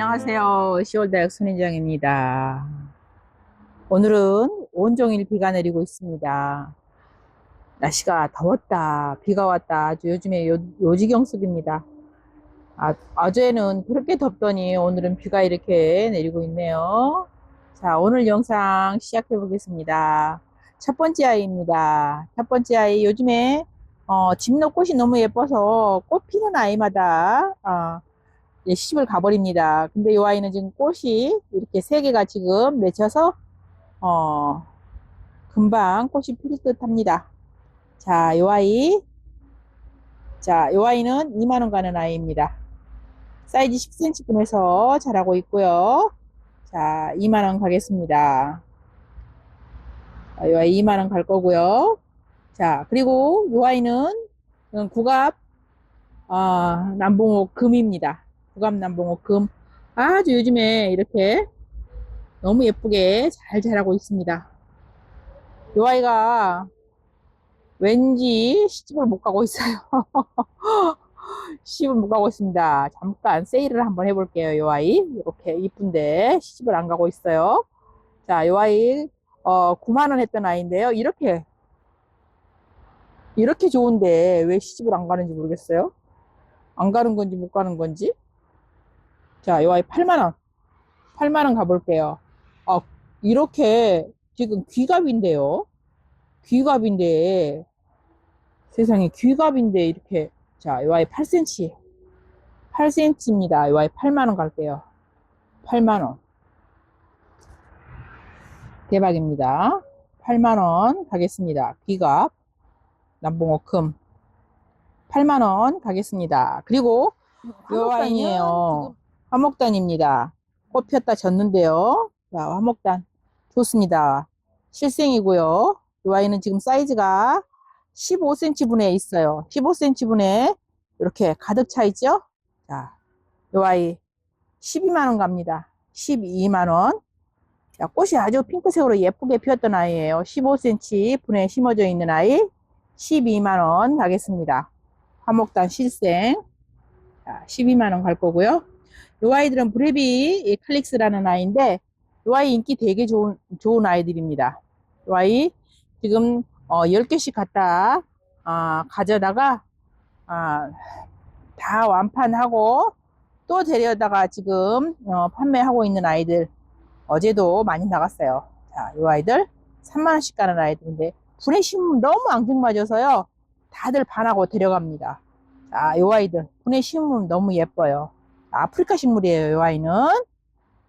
안녕하세요. 10월 대학 손인정입니다. 오늘은 온종일 비가 내리고 있습니다. 날씨가 더웠다, 비가 왔다. 아주 요즘에 요, 요지경습입니다. 아, 어제는 그렇게 덥더니 오늘은 비가 이렇게 내리고 있네요. 자, 오늘 영상 시작해 보겠습니다. 첫 번째 아이입니다. 첫 번째 아이, 요즘에 어, 집노 꽃이 너무 예뻐서 꽃 피는 아이마다 어, 이제 시집을 가버립니다. 근데 이 아이는 지금 꽃이 이렇게 세 개가 지금 맺혀서 어 금방 꽃이 필 듯 합니다. 자, 이 아이 자, 이 아이는 2만 원 가는 아이입니다. 사이즈 10cm 분에서 자라고 있고요. 자, 2만 원 가겠습니다. 자, 이 아이 2만 원 갈 거고요. 자, 그리고 이 아이는 국압 아, 남봉호 금입니다. 부감남봉호 금 아주 요즘에 이렇게 너무 예쁘게 잘 자라고 있습니다. 이 아이가 왠지 시집을 못 가고 있어요. 시집을 못 가고 있습니다. 잠깐 세일을 한번 해볼게요. 이 아이 이렇게 이쁜데 시집을 안 가고 있어요. 자, 이 아이 어, 9만 원 했던 아이인데요. 이렇게 이렇게 좋은데 왜 시집을 안 가는지 모르겠어요. 안 가는 건지 못 가는 건지. 자, 이 아이 8만원. 8만원 가볼게요. 아, 이렇게 지금 귀갑인데요. 귀갑인데, 세상에 귀갑인데, 이렇게. 자, 이 아이 8cm. 8cm입니다. 이 아이 8만원 갈게요. 8만원. 대박입니다. 8만원 가겠습니다. 귀갑. 남봉어 금. 8만원 가겠습니다. 그리고 요 아이예요. 화목단입니다. 꽃 폈다 졌는데요. 자, 화목단. 좋습니다. 실생이고요. 이 아이는 지금 사이즈가 15cm 분에 있어요. 15cm 분에 이렇게 가득 차 있죠? 자, 이 아이 12만원 갑니다. 12만원. 자, 꽃이 아주 핑크색으로 예쁘게 피었던 아이예요. 15cm 분에 심어져 있는 아이 12만원 가겠습니다. 화목단 실생. 자, 12만원 갈 거고요. 이 아이들은 브레비 클릭스라는 아이인데 이 아이 인기 되게 좋은 좋은 아이들입니다. 이 아이 지금 어, 10개씩 갖다 아, 가져다가 아, 다 완판하고 또 데려다가 지금 어, 판매하고 있는 아이들 어제도 많이 나갔어요. 자, 이 아이들 3만원씩 가는 아이들인데 분해 심으면 너무 앙증맞아서요. 다들 반하고 데려갑니다. 자, 이 아이들 분해 심으면 너무 예뻐요. 아프리카 식물이에요, 이 아이는.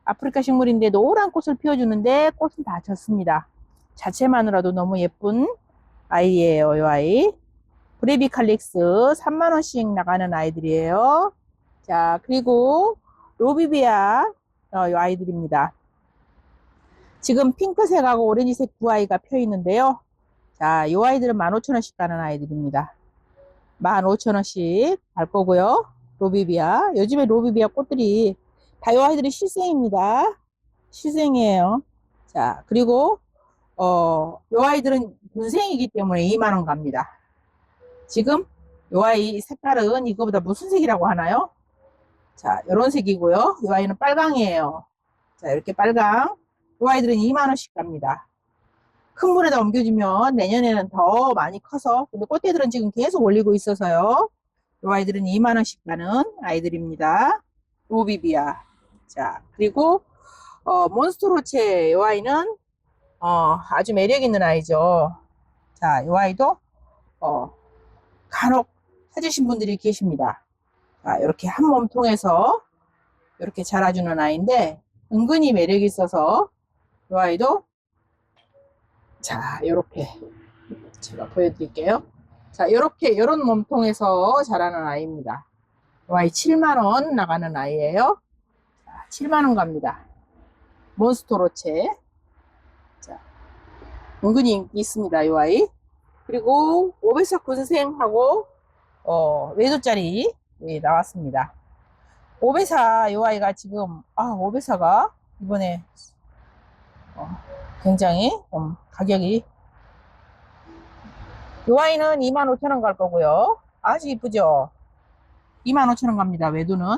아프리카 식물인데 노란 꽃을 피워주는데 꽃은 다 졌습니다. 자체만으로도 너무 예쁜 아이예요, 이 아이. 브레비칼릭스 3만원씩 나가는 아이들이에요. 자, 그리고 로비비아 어, 이 아이들입니다. 지금 핑크색하고 오렌지색 두 아이가 펴 있는데요. 자, 이 아이들은 15,000원씩 가는 아이들입니다. 15,000원씩 갈 거고요. 로비비아. 요즘에 로비비아 꽃들이 다이 아이들이 실생입니다. 실생이에요. 자, 그리고 어, 이 아이들은 분생이기 때문에 2만원 갑니다. 지금 이 아이 색깔은 이거보다 무슨 색이라고 하나요? 자, 이런 색이고요. 이 아이는 빨강이에요. 자, 이렇게 빨강. 이 아이들은 2만원씩 갑니다. 큰 물에다 옮겨주면 내년에는 더 많이 커서 근데 꽃대들은 지금 계속 올리고 있어서요. 이 아이들은 2만원씩 가는 아이들입니다. 로비비아. 자, 그리고, 어, 몬스트로체 이 아이는, 어, 아주 매력 있는 아이죠. 자, 이 아이도, 어, 간혹 찾으신 분들이 계십니다. 자, 이렇게 한 몸통에서 이렇게 자라주는 아이인데, 은근히 매력이 있어서, 이 아이도, 자, 이렇게 제가 보여드릴게요. 자, 이렇게 이런 몸통에서 자라는 아이입니다. 이 아이 7만 원 나가는 아이예요. 자, 7만 원 갑니다. 몬스토로체. 자, 은근히 인기 있습니다. 이 아이. 그리고 오베사 군생하고 어, 외도짜리 예, 나왔습니다. 오베사 이 아이가 지금 아 오베사가 이번에 어, 굉장히 좀 가격이 이 아이는 25,000원 갈 거고요. 아주 이쁘죠? 25,000원 갑니다. 외도는.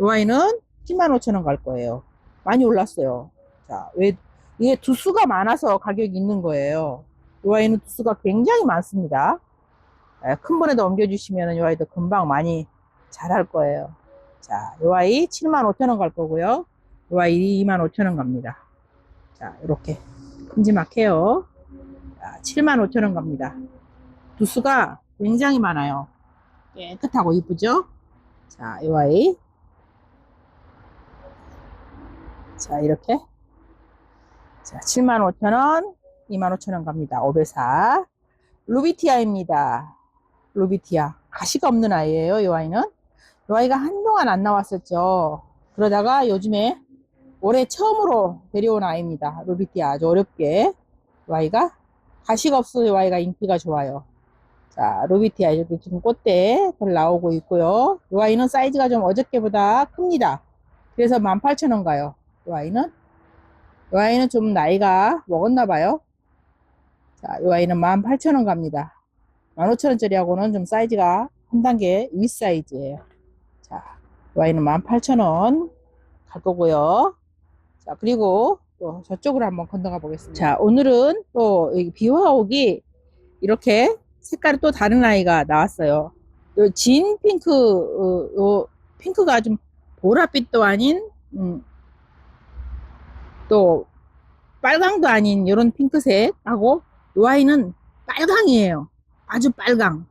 이 아이는 105,000원 갈 거예요. 많이 올랐어요. 자, 왜, 이게 두수가 많아서 가격이 있는 거예요. 이 아이는 두수가 굉장히 많습니다. 예, 큰 분에다 옮겨주시면 이 아이도 금방 많이 자랄 거예요. 자, 이 아이 75,000원 갈 거고요. 이 아이 25,000원 갑니다. 자, 이렇게 큼지막해요. 자, 75,000원 갑니다. 두수가 굉장히 많아요. 깨끗하고 이쁘죠? 자, 이 아이. 자, 이렇게. 자, 75,000원, 25,000원 갑니다. 504. 루비티아입니다. 루비티아. 가시가 없는 아이예요, 이 아이는. 이 아이가 한동안 안 나왔었죠. 그러다가 요즘에 올해 처음으로 데려온 아이입니다. 루비티아 아주 어렵게. 이 아이가 가시가 없어서 이 아이가 인기가 좋아요. 자, 루비티아 이렇게 지금 꽃대들 나오고 있고요. 이 아이는 사이즈가 좀 어저께보다 큽니다. 그래서 18,000원 가요. 이 아이는. 이 아이는 좀 나이가 먹었나 봐요. 자, 이 아이는 18,000원 갑니다. 15,000원짜리하고는 좀 사이즈가 한 단계 윗 사이즈예요. 자, 이 아이는 18,000원 갈 거고요. 자, 그리고 또 저쪽으로 한번 건너가 보겠습니다. 자, 오늘은 또 비화옥이 이렇게 색깔이 또 다른 아이가 나왔어요. 요 진 핑크, 어, 요 핑크가 좀 보랏빛도 아닌, 음, 또 빨강도 아닌 이런 핑크색하고 이 아이는 빨강이에요. 아주 빨강.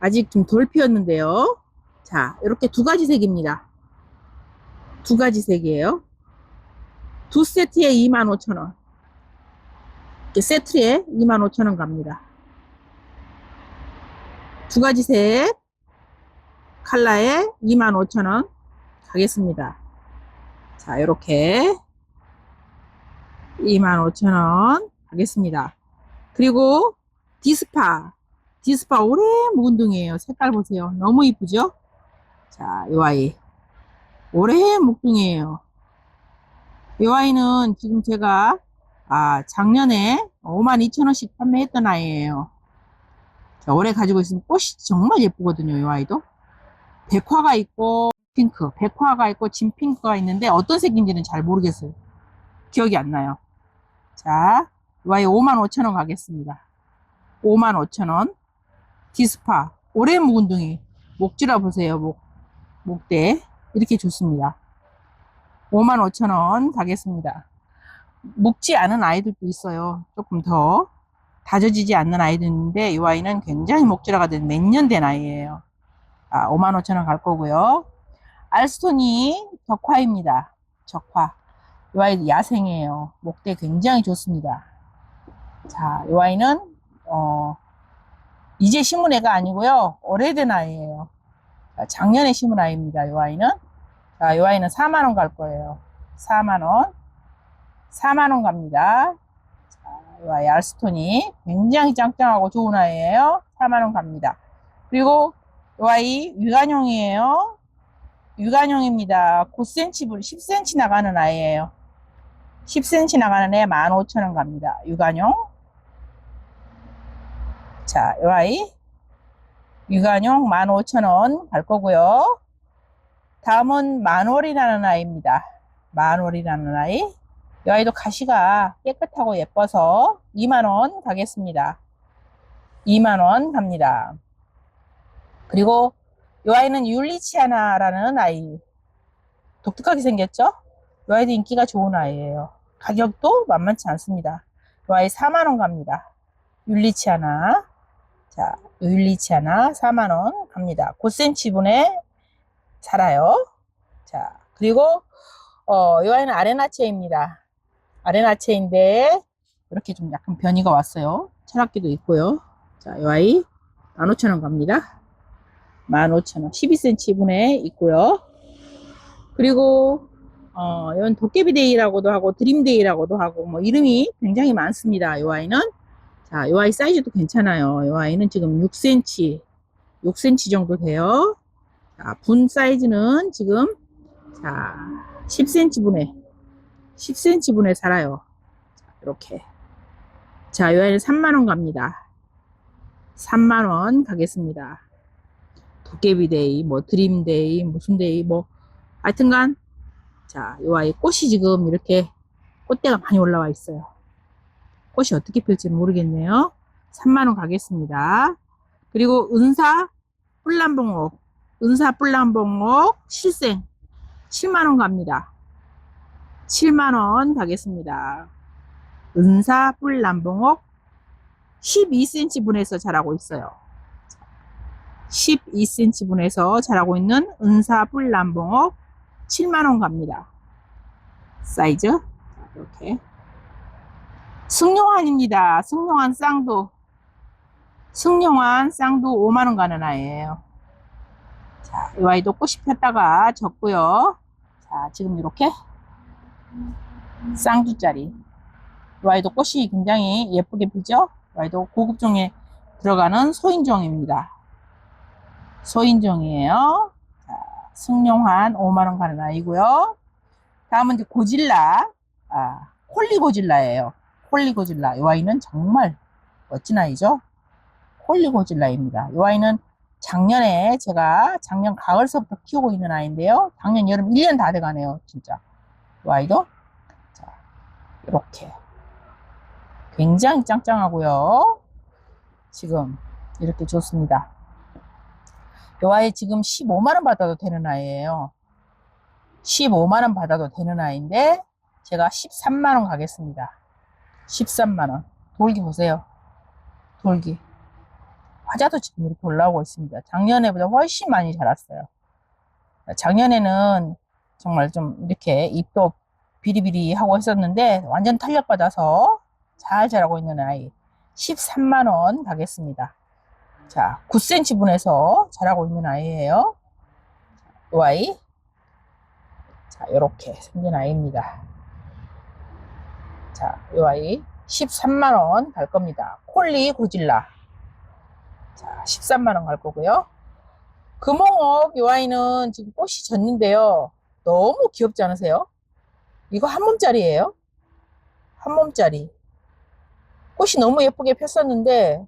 아직 좀 덜 피었는데요. 자, 이렇게 두 가지 색입니다. 두 가지 색이에요. 두 세트에 25,000원. 이렇게 세트에 25,000원 갑니다. 두 가지 색 칼라에 25,000원 가겠습니다. 자, 이렇게 25,000원 가겠습니다. 그리고 디스파. 디스파 오래 묵은 둥이에요. 색깔 보세요. 너무 이쁘죠? 자, 이 아이. 오래 묵둥이에요. 이 아이는 지금 제가 아, 작년에 52,000원씩 판매했던 아이예요. 자, 올해 가지고 있으면 꽃이 정말 예쁘거든요. 이 아이도. 백화가 있고 핑크, 백화가 있고 진핑크가 있는데 어떤 색인지는 잘 모르겠어요. 기억이 안 나요. 자, 이 아이 55,000원 가겠습니다. 55,000원. 디스파. 오래 묵은 둥이. 목줄아 보세요. 목, 목대. 이렇게 좋습니다. 55,000원 가겠습니다. 묵지 않은 아이들도 있어요. 조금 더 다져지지 않는 아이도 있는데 이 아이는 굉장히 목줄아가 된 몇 년 된 아이예요. 아, 55,000원 갈 거고요. 알스톤이 적화입니다. 적화. 이 아이도 야생이에요. 목대 굉장히 좋습니다. 자, 이 아이는 어, 이제 심은 애가 아니고요. 오래된 아이예요. 자, 작년에 심은 아이입니다. 이 아이는. 자, 이 아이는 4만 원 갈 거예요. 4만 원. 4만 원 갑니다. 아이 알스톤이 굉장히 짱짱하고 좋은 아이예요. 4만원 갑니다. 그리고 이 아이 위관용이에요. 위관용입니다. 9cm, 10cm 나가는 아이예요. 10cm 나가는 애 15,000원 갑니다. 유관용. 자, 이 아이. 유관용 15,000원 갈 거고요. 다음은 만월이라는 아이입니다. 만월이라는 아이. 이 아이도 가시가 깨끗하고 예뻐서 2만원 가겠습니다. 2만원 갑니다. 그리고 이 아이는 율리치아나라는 아이. 독특하게 생겼죠? 이 아이도 인기가 좋은 아이예요. 가격도 만만치 않습니다. 이 아이 4만원 갑니다. 율리치아나. 자, 율리치아나 4만원 갑니다. 9cm분에 살아요. 자, 그리고, 어, 이 아이는 아레나체입니다. 아레나체인데, 이렇게 좀 약간 변이가 왔어요. 철학기도 있고요. 자, 이 아이 15,000원 갑니다. 15,000원. 12cm분에 있고요. 그리고, 어, 이건 도깨비데이라고도 하고, 드림데이라고도 하고, 뭐, 이름이 굉장히 많습니다. 이 아이는. 자, 이 아이 사이즈도 괜찮아요. 이 아이는 지금 6cm, 6cm 정도 돼요. 자, 분 사이즈는 지금, 자, 10cm분에, 10cm분에 살아요. 자, 이렇게. 자, 이 아이는 3만원 갑니다. 3만원 가겠습니다. 도깨비데이, 뭐, 드림데이, 무슨 데이, 뭐, 하여튼간, 자, 이 아이 꽃이 지금 이렇게 꽃대가 많이 올라와 있어요. 꽃이 어떻게 필지는 모르겠네요. 3만원 가겠습니다. 그리고 은사 뿔남봉옥, 은사 뿔남봉옥 실생 7만원 갑니다. 7만원 가겠습니다. 은사 뿔 남봉옥 12cm 분에서 자라고 있어요. 12cm 분에서 자라고 있는 은사 뿔 남봉옥 7만원 갑니다. 사이즈 이렇게 승용환입니다. 승용환 쌍도 승용환 쌍도 5만원 가는 아이예요. 자, 이 아이도 꽃이 폈다가 졌고요. 자, 지금 이렇게 쌍두짜리 이 아이도 꽃이 굉장히 예쁘게 피죠? 이 아이도 고급종에 들어가는 소인종입니다. 소인종이에요. 자, 승용환 5만원 가는 아이고요. 다음은 이제 고질라, 아, 콜리 고질라예요. 콜리 고질라. 이 아이는 정말 멋진 아이죠. 콜리 고질라입니다. 이 아이는 작년에 제가 작년 가을서부터 키우고 있는 아이인데요. 작년 여름 1년 다 돼가네요. 진짜. 이 아이도. 자, 이렇게. 굉장히 짱짱하고요. 지금 이렇게 좋습니다. 이 아이 지금 15만원 받아도 되는 아이예요. 15만원 받아도 되는 아이인데 제가 13만원 가겠습니다. 13만원. 돌기 보세요. 돌기. 화자도 지금 이렇게 올라오고 있습니다. 작년에보다 훨씬 많이 자랐어요. 작년에는 정말 좀 이렇게 잎도 비리비리 하고 했었는데 완전 탄력받아서 잘 자라고 있는 아이 13만원 가겠습니다. 자, 9cm 분에서 자라고 있는 아이예요. 이 아이. 자, 이렇게 생긴 아이입니다. 자, 이 아이 13만원 갈 겁니다. 콜리 고질라. 자, 13만원 갈 거고요. 금홍옥 이 아이는 지금 꽃이 졌는데요. 너무 귀엽지 않으세요? 이거 한 몸짜리예요. 한 몸짜리. 꽃이 너무 예쁘게 폈었는데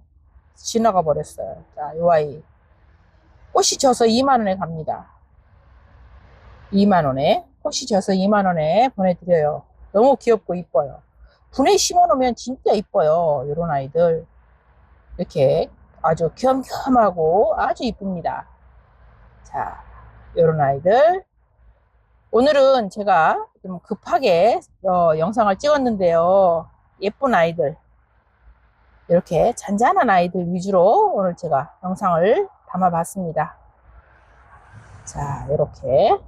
지나가 버렸어요. 자, 이 아이. 꽃이 져서 2만원에 갑니다. 2만원에. 꽃이 져서 2만원에 보내드려요. 너무 귀엽고 이뻐요. 분에 심어놓으면 진짜 이뻐요. 이런 아이들. 이렇게 아주 겸겸하고 아주 이쁩니다. 자, 이런 아이들. 오늘은 제가 좀 급하게 어, 영상을 찍었는데요. 예쁜 아이들. 이렇게 잔잔한 아이들 위주로 오늘 제가 영상을 담아봤습니다. 자, 이렇게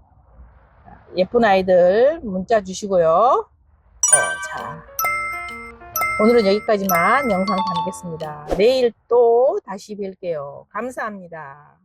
예쁜 아이들 문자 주시고요. 어, 자, 오늘은 여기까지만 영상 담겠습니다. 내일 또 다시 뵐게요. 감사합니다.